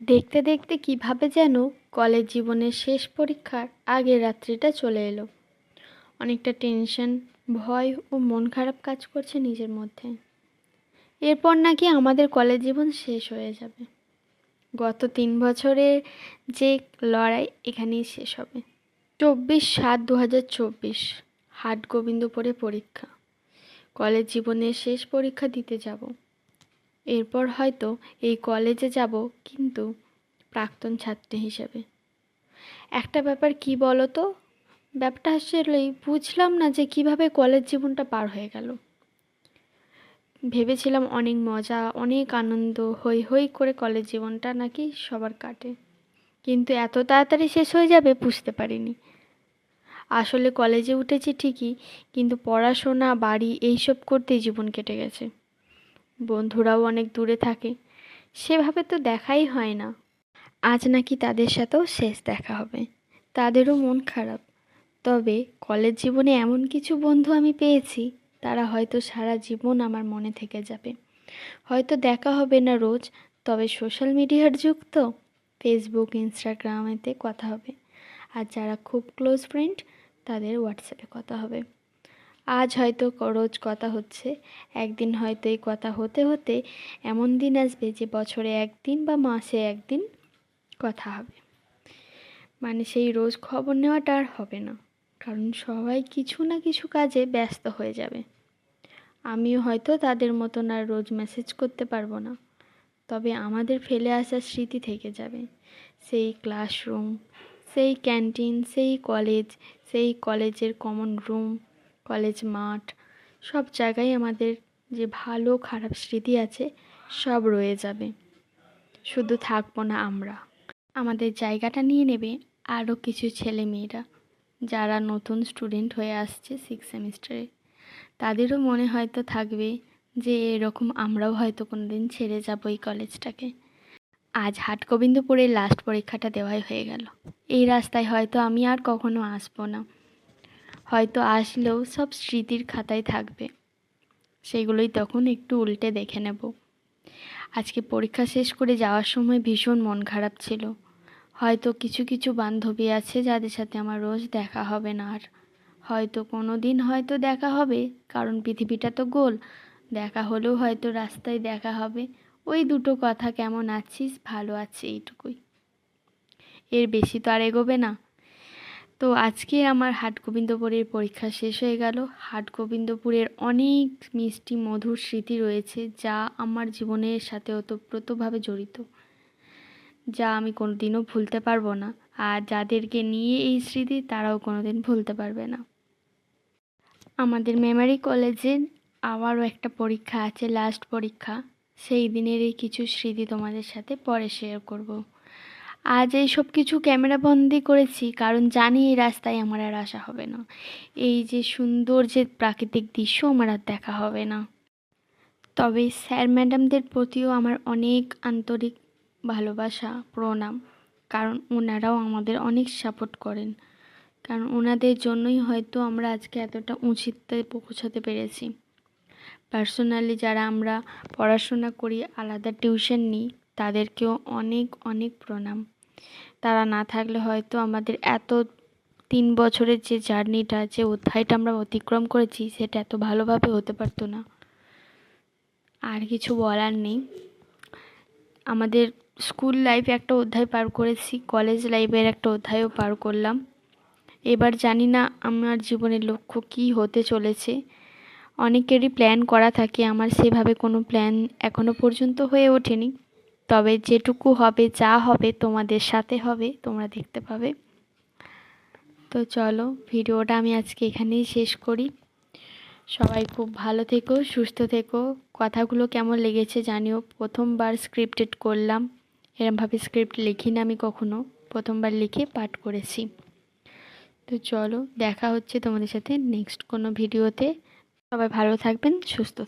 দেখতে দেখতে কীভাবে যেন কলেজ জীবনের শেষ পরীক্ষার আগের রাত্রিটা চলে এলো। অনেকটা টেনশন, ভয় ও মন খারাপ কাজ করছে নিজের মধ্যে। এরপর নাকি আমাদের কলেজ জীবন শেষ হয়ে যাবে। গত তিন বছরের যে লড়াই এখানেই শেষ হবে। চব্বিশ সাত দু হাজার চব্বিশ হাট গোবিন্দপুরে পরীক্ষা। কলেজ জীবনের শেষ পরীক্ষা দিতে যাব। এরপর হয়তো এই কলেজে যাব কিন্তু প্রাক্তন ছাত্রী হিসেবে। একটা ব্যাপার কি বলো তো ব্যাপারটা আসলেই বুঝলাম না যে কীভাবে কলেজ জীবনটা পার হয়ে গেল। ভেবেছিলাম অনেক মজা, অনেক আনন্দ হই হই করে কলেজ জীবনটা নাকি সবার কাটে। কিন্তু এত তাড়াতাড়ি শেষ হয়ে যাবে বুঝতে পারিনি। আসলে কলেজে উঠেছি ঠিকই, কিন্তু পড়াশোনা, বাড়ি এইসব করতেই জীবন কেটে গেছে। বন্ধুরাও অনেক দূরে থাকে। সেভাবে তো দেখাই হয় না। আজ নাকি তাদের সাথেও শেষ দেখা হবে। তাদেরও মন খারাপ। তবে কলেজ জীবনে এমন কিছু বন্ধু আমি পেয়েছি, তারা হয়তো সারা জীবন আমার মনে থেকে যাবে। হয়তো দেখা হবে না রোজ, তবে সোশ্যাল মিডিয়ার যুগ তো। ফেসবুক, ইনস্টাগ্রামেতে কথা হবে। আর যারা খুব ক্লোজ ফ্রেন্ড, তাদের হোয়াটসঅ্যাপে কথা হবে। আজ হয়তো রোজ কথা হচ্ছে, একদিন হয়তো এই কথা হতে হতে এমন দিন আসবে যে বছরে একদিন বা মাসে একদিন কথা হবে। মানে সেই রোজ খবর নেওয়াটা আর হবে না, কারণ সবাই কিছু না কিছু কাজে ব্যস্ত হয়ে যাবে। আমিও হয়তো তাদের মতন আর রোজ মেসেজ করতে পারব না, তবে আমাদের ফেলে আসা স্মৃতি থেকে যাবে। সেই ক্লাসরুম সেই ক্যান্টিন সেই কলেজ সেই কলেজের কমন রুম কলেজ মাঠ, সব জায়গায় আমাদের যে ভালো খারাপ স্মৃতি আছে, সব রয়ে যাবে। শুধু থাকব না আমরা। আমাদের জায়গাটা নিয়ে নেবে আরও কিছু ছেলে মেয়েরা। যারা নতুন স্টুডেন্ট হয়ে আসছে সিক্স সেমিস্টারে তাদেরও মনে হয়তো থাকবে যে এরকম আমরাও হয়তো কোনো দিন ছেড়ে যাব এই কলেজটাকে। আজ হাট গোবিন্দপুরে লাস্ট পরীক্ষাটা দেওয়াই হয়ে গেল। এই রাস্তায় হয়তো আমি আর কখনো আসব না। হয়তো আসলেও সব স্মৃতির খাতায় থাকবে। সেগুলোই তখন একটু উল্টে দেখে নেব। আজকে পরীক্ষা শেষ করে যাওয়ার সময় ভীষণ মন খারাপ ছিল। হয়তো কিছু কিছু বান্ধবী আছে যাদের সাথে আমার রোজ দেখা হবে না আর। হয়তো কোনো দিন হয়তো দেখা হবে, কারণ পৃথিবীটা তো গোল। দেখা হলেও হয়তো রাস্তায় দেখা হবে। ওই দুটো কথা, কেমন আছিস? ভালো আছে, এইটুকুই। এর বেশি তো আর এগোবে না। তো আজকে আমার হাট গোবিন্দপুরের পরীক্ষা শেষ হয়ে গেল। হাট গোবিন্দপুরের অনেক মিষ্টি, মধুর স্মৃতি রয়েছে যা আমার জীবনের সাথে ওতপ্রোতভাবে জড়িত, যা আমি কোনোদিনও ভুলতে পারব না। আর যাদেরকে নিয়ে এই স্মৃতি, তারাও কোনোদিন ভুলতে পারবে না। আমাদের মেমারি কলেজে আবারও একটা পরীক্ষা আছে, লাস্ট পরীক্ষা। সেই দিনেরই কিছু স্মৃতি তোমাদের সাথে পরে শেয়ার করব। আজ এই সব কিছু ক্যামেরা বন্দি করেছি, কারণ জানি এই রাস্তায় আমার আর আসা হবে না। এই যে সুন্দর যে প্রাকৃতিক দৃশ্য, আমার আর দেখা হবে না। তবে স্যার ম্যাডামদের প্রতিও আমার অনেক আন্তরিক ভালোবাসা, প্রণাম, কারণ ওনারাও আমাদের অনেক সাপোর্ট করেন। কারণ ওনাদের জন্যই হয়তো আমরা আজকে এতটা উঁচুতে পৌঁছাতে পেরেছি। পার্সোনালি যারা আমরা পড়াশোনা করি, আলাদা টিউশন নিই, তাদেরকেও অনেক অনেক প্রণাম। তারা না থাকলে হয়তো আমাদের এত তিন বছরের যে জার্নিটা, যে অধ্যায়টা আমরা অতিক্রম করেছি, সেটা এত ভালোভাবে হতে পারতো না। আর কিছু বলার নেই। আমাদের স্কুল লাইফে একটা অধ্যায় পার করেছি, কলেজ লাইফের একটা অধ্যায়ও পার করলাম। এবার জানি না আমার জীবনের লক্ষ্য কী হতে চলেছে। অনেকেরই প্ল্যান করা থাকে, আমার সেভাবে কোনো প্ল্যান এখনও পর্যন্ত হয়ে ওঠেনি। তবে যেটুকু হবে, যা হবে তোমাদের সাথে হবে, তোমরা দেখতে পাবে। তো চলো, ভিডিওটা আমি আজকে এখানেই শেষ করি। সবাই খুব ভালো থেকো, সুস্থ থেকো। কথাগুলো কেমন লেগেছে জানিও। প্রথমবার স্ক্রিপ্টেড করলাম। এরমভাবে স্ক্রিপ্ট লিখি না আমি কখনো। প্রথমবার লিখে পাঠ করেছি। তো চলো, দেখা হচ্ছে তোমাদের সাথে নেক্সট কোনো ভিডিওতে সবাই ভালো থাকবেন, সুস্থ